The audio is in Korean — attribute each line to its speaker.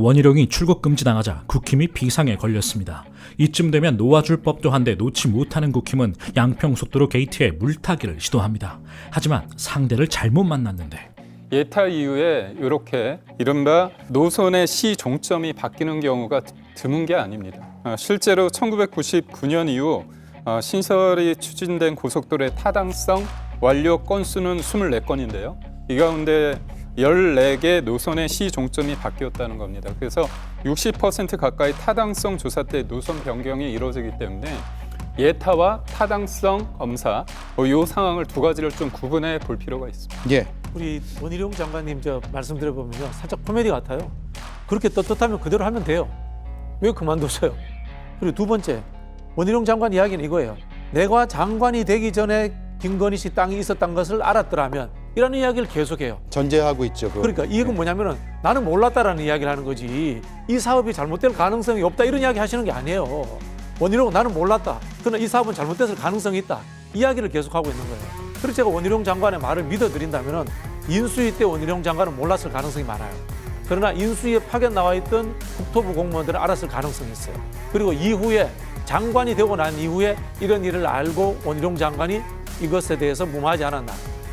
Speaker 1: 원희룡이 출국 금지당하자 국힘이 비상에 걸렸습니다. 이쯤 되면 놓아줄 법도 한데 놓지 못하는 국힘은 양평속도로 게이트에 물타기를 시도합니다. 하지만 상대를 잘못 만났는데
Speaker 2: 예타 이후에 이렇게 이른바 노선의 시 종점이 바뀌는 경우가 드문 게 아닙니다. 어, 실제로 1999년 이후 어, 신설이 추진된 고속도로의 타당성 완료 건수는 24건인데요. 이 가운데 14개 노선의 시 종점이 바뀌었다는 겁니다. 그래서 60% 가까이 타당성 조사 때 노선 변경이 이루어지기 때문에 예타와 타당성 검사 어, 이 상황을 두 가지를 좀 구분해 볼 필요가 있습니다.
Speaker 3: 예.
Speaker 4: 우리 원희룡 장관님 저 말씀 들어보면요 살짝 코미디 같아요. 그렇게 떳떳하면 그대로 하면 돼요. 왜 그만두세요? 그리고 두 번째 원희룡 장관 이야기는 이거예요. 내가 장관이 되기 전에 김건희 씨 땅이 있었던 것을 알았더라면 이라는 이야기를 계속해요.
Speaker 3: 전제하고 있죠. 그거.
Speaker 4: 그러니까 이건 뭐냐면은 나는 몰랐다라는 이야기를 하는 거지 이 사업이 잘못될 가능성이 없다 이런 이야기 하시는 게 아니에요. 원희룡 나는 몰랐다. 그러나 이 사업은 잘못됐을 가능성이 있다. 이야기를 계속하고 있는 거예요. 그래서 제가 원희룡 장관의 말을 믿어드린다면은 인수위 때 원희룡 장관은 몰랐을 가능성이 많아요. 그러나 인수위에 파견 나와 있던 국토부 공무원들은 알았을 가능성이 있어요. 그리고 이후에 장관이 되고 난 이후에 이런 일을 알고 원희룡 장관이 이것에 대해서 무마하지 않았나.